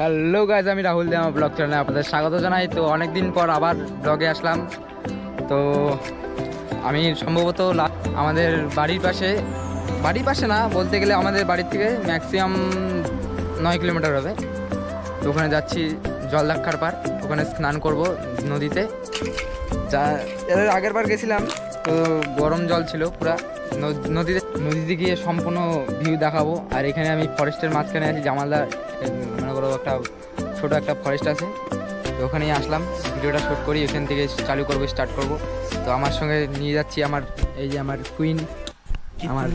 Hello guys আমি রাহুল দে আমার blog চ্যানেলে আপনাদের স্বাগত জানাই। তো অনেকদিন পর আবার ব্লগে আসলাম। তো আমি সম্ভবত আমাদের বাড়ির পাশে বাড়ির পাশে না বলতে গেলে আমাদের বাড়ির থেকে ম্যাক্সিমাম নয় কিলোমিটার হবে। তো ওখানে যাচ্ছি জলদাক্ষার পার ওখানে স্নান করব নদীতে। যা এর আগের বার গেছিলাম তো গরম জল ছিল পুরা। নদীতে নদীতে গিয়ে সম্পূর্ণ ভিউ দেখাবো। আর এখানে আমি ফরেস্টের মাঝখানে আছি জামালদা এ, মনে করো একটা ছোট একটা ফরেস্ট আছে। তো ওখানেই আসলাম ভিডিওটা শ্যুট করি এখান থেকে চালু করব স্টার্ট করব। তো আমার সঙ্গে নিয়ে যাচ্ছি আমার এই যে আমার কুইন আমার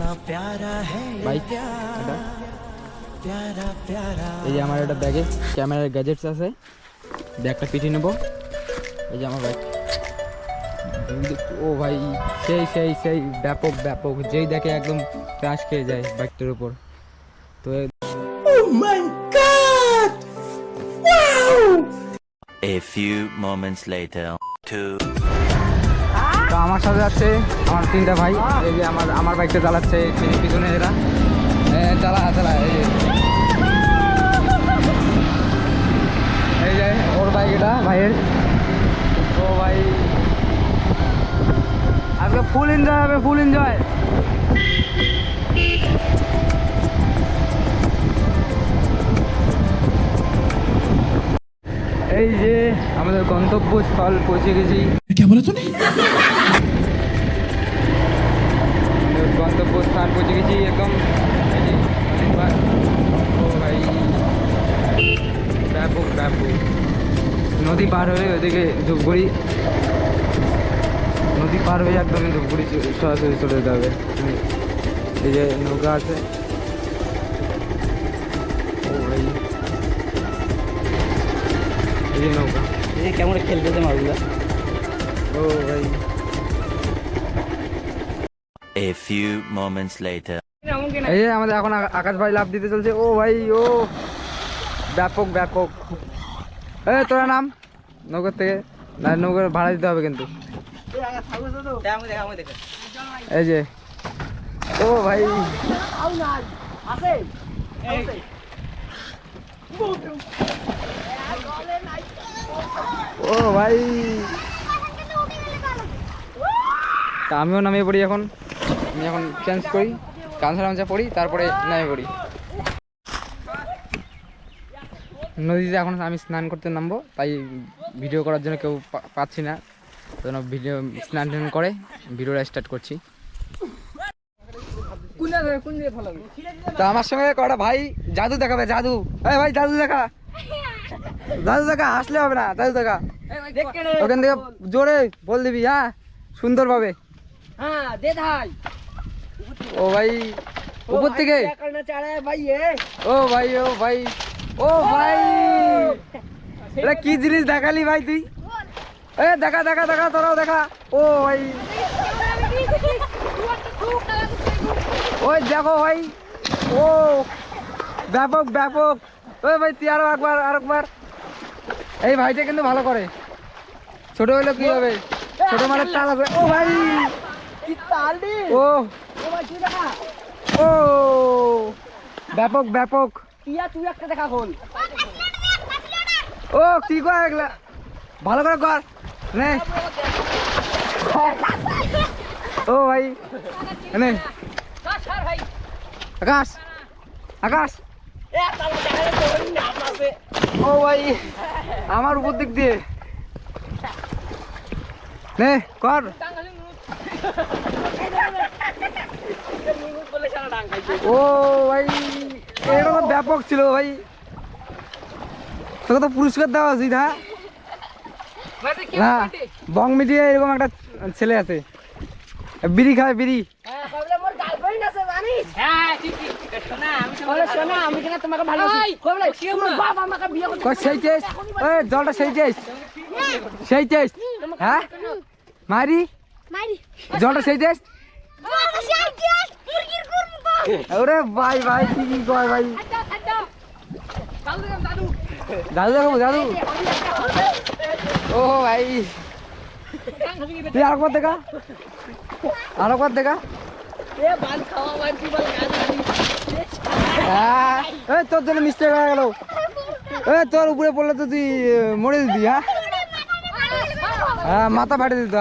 বাইক এই যে আমার একটা ব্যাগে ক্যামেরার গ্যাজেটস আছে। ব্যাগটা পিটিয়ে নেব। এই যে আমার বাইক ও ভাই সেই সেই সেই ব্যাপক ব্যাপক যেই দেখে একদম ক্রাশ খেয়ে যায় বাইকটার উপর। তো A few moments later. Two. তো আমার সাথে আছে আমার তিনটা ভাই, এই যে আমার আমার বাইকটা চালাচ্ছে পিছনে এরা। চালা চালা এই যে। এই যে ওর বাইক এটা ভাইয়ের। ও ভাই। আজকে ফুল এনজয় হবে ফুল এনজয় এই যে আমাদের গন্তব্যস্থল পৌঁছে গেছি। গন্তব্যস্থান পৌঁছে গেছি একদম। ব্যাপক ব্যাপক। নদী পার হয়ে ওদিকে ধূপগুড়ি। নদী পার হয়ে একদম ধূপগুড়ি সরাসরি চলে যেতে হবে। এই যে নৌকা আছে। যে নৌকা। এই কেমন খেলতেছে মাছগুলা? ও ভাই। A few moments later. এই যে আমাদের এখন আকাশ ভাই লাভ দিতে চলছে। ও ভাই ও। ব্যাপক ব্যাপক। এ তোরা নাম? নৌকার থেকে। না নৌকার ভাড়া দিতে হবে কিন্তু। এই যে। ও ভাই। ও ভাই। তা আমিও নামিয়ে পড়ি এখন। আমি এখন চেঞ্জ করি কাঁচা মাঞ্চা পড়ি তারপরে নামিয়ে পড়ি। নদীতে এখন আমি স্নান করতে নামবো তাই ভিডিও করার জন্য কেউ পা- পাচ্ছি না। তো জন্য ভিডিও স্নান টান করে ভিডিওটা স্টার্ট করছি। তা আমার সঙ্গে কটা ভাই? জাদু দেখাবে জাদু। এই ভাই জাদু দেখা। দাদু দেখা হাসলে হবে না দাদু দেখা ওখান থেকে জোরে বল দিবি হ্যাঁ? সুন্দর ভাবে ও ভাই, উপর থেকে? ও ভাই ও ভাই ও ভাই। এটা কি জিনিস দেখালি ভাই তুই? এ, দেখা দেখা দেখা, তোরাও দেখা। ও ভাই। ওই দেখো ভাই। ও, ব্যাপক ব্যাপক। ওই ভাই, তুই আরও একবার, আর একবার। এই ভাইটা কিন্তু ভালো করে। ছোট হইল কি হবে ছোট মানের তাল আছে। ও ভাই! কি তাল দি ও। ও ভাই তুই দেখা। ও। ব্যাপক ব্যাপক। টিয়া তুই একটা দেখা কোন ও কি কর এগুলা? ভালো করে কর। নে। ও ভাই। নে। আকাশ। আকাশ। এ তাল দেখা তোর নাম আছে। ও ভাই আমার উপর দিক দিয়ে। নে কর। ও ভাই এটা তো ব্যাপক ছিল ভাই। তোকে তো পুরস্কার দেওয়া উচিত হ্যাঁ না বং মিডিয়া এরকম একটা ছেলে আছে। বিড়ি খায় বিড়ি। হ্যাঁ মোর গার্লফ্রেন্ড আছে জানিস? হ্যাঁ ঠিক ঠিক। শোনা আমি তোমাকে শোনা আমি কিনা তোমাকে ভালোবাসি। কবলে তোমার বাবা আমাকে বিয়ে করতে কই সেই টেস্ট? ওই জলটা সেই টেস্ট। সেই টেস্ট। হ্যাঁ? মারি? মারি। জলটা সেই টেস্ট? বাবা সেই গ্যাস মুরগির কুরমু তো ওরে ভাই ভাই কি কি কয় ভাই? আড্ডা আড্ডা দাদু দাদু। দাদু দেখো দাদু? ও ভাই। তুই আর কত দেখা? আর কত দেখা? তোর জন্য মিস্টেক হয়ে গেল। এ তোর উপরে পড়লে তো তুই মরে দিতি হ্যাঁ? হ্যাঁ মাথা ফাটে দিত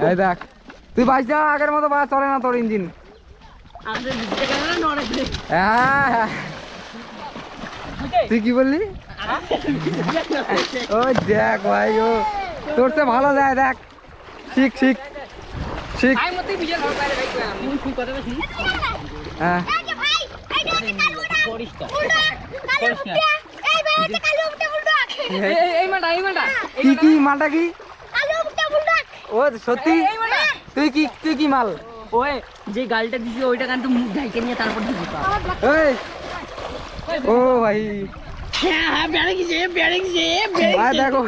হ্যাঁ। দেখ, তুই বাইশ যা আগের মতো বা চলে না তোর ইঞ্জিন। হ্যাঁ। হ্যাঁ। তুই কি বললি? ও দেখ ভাই ও তোর তো ভালো যায়, দেখ। শিখ শিখ। শিখ ভাই মতেই বিজয় ভালো পারে ভাই তুই তুই কথা বেশি হ্যাঁ এই যে ভাই এইটা হচ্ছে কালু উঠা পরিষ্কার উল্টো কালু উঠা এই ভাই হচ্ছে কালু উঠা উল্টো এই এই এই মাটা এই মাটা কি কি মালটা কি কালু উঠা উল্টো ও সত্যি এই মাটা তুই কি তুই কি মাল ওই যে গালটা দিছি ওইটা কিন্তু মুখ ঢাইকে নিয়ে তারপর দিবি এই ও ভাই হ্যাঁ হ্যাঁ বেড়ে গেছে বেড়ে গেছে ভাই দেখো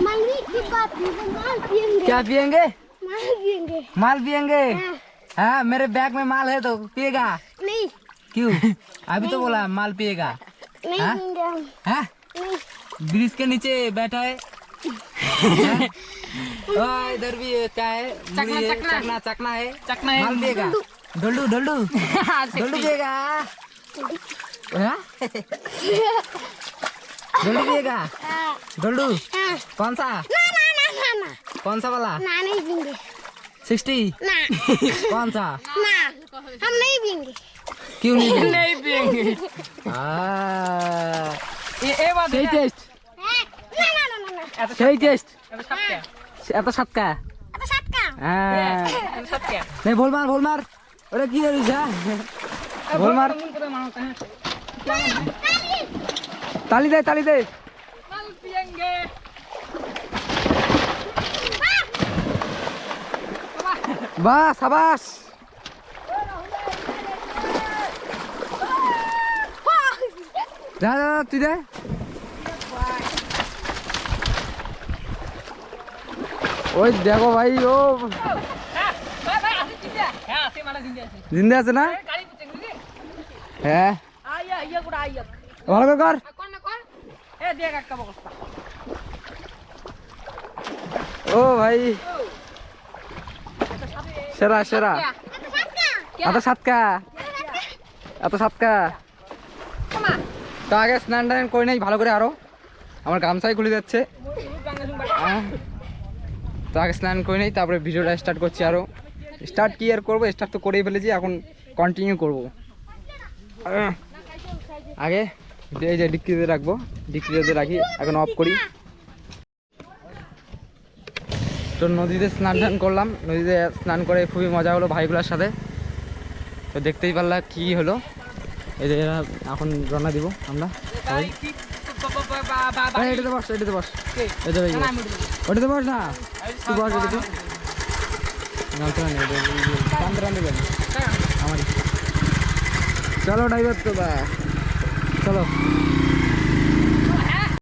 मांगी की बात माल पियेंगे क्या पियेंगे माल पियेंगे। माल पियेंगे? हाँ, हाँ मेरे बैग में माल है तो पिएगा। नहीं। क्यों? अभी तो बोला माल पिएगा। नहीं हाँ? हाँ? ब्रिज के नीचे बैठा है? इधर भी क्या है। है, चकना। चकना चकना है। चकना है। माल पिएगा। डोल्डू। डोल्डू डोल्डू। पिएगा। हाँ? डोल्डू पिएगा। कौन सा? ना ना ना ना ना कौन सा वाला ना नहीं पियेंगे सिक्सटी ना कौन सा ना हम नहीं पियेंगे क्यों नहीं पिएंगे? नहीं पिएंगे हाँ এ এ বাদ সেই টেস্ট हाँ, ना ना ना ना ना সেই টেস্ট এত সাতটা এত সাতকা अब साथ का হ্যাঁ এত সাতটা नहीं बोल मार बोल मार अरे की करिस হ্যাঁ बोल मार মন করে বাহ সাবাস যা যা তুই দে। ওই দেখো ভাই ও। জিন্দা আছে না? হ্যাঁ। ভালো করে কর। ও ভাই। সেরা সেরা। এত সাতকা? এত সাতকা? তো আগে স্নান টান করে নেই ভালো করে আরও। আমার গামছাই খুলে যাচ্ছে। তো আগে স্নান করে নেই তারপরে ভিডিওটা স্টার্ট করছি আরও স্টার্ট কি আর করব? স্টার্ট তো করেই ফেলেছি এখন কন্টিনিউ করব। আগে এই যে ডিক্রিতে রাখব ডিক্রিতে রাখি এখন অফ করি। তো নদীতে স্নান টান করলাম। নদীতে স্নান করে খুবই মজা হলো ভাইগুলোর সাথে। তো দেখতেই পারলাম কি হলো। যে এখন রওনা দিব আমরা বস বস। ভাই বস না। বস চলো ড্রাইভার তো বা। চলো।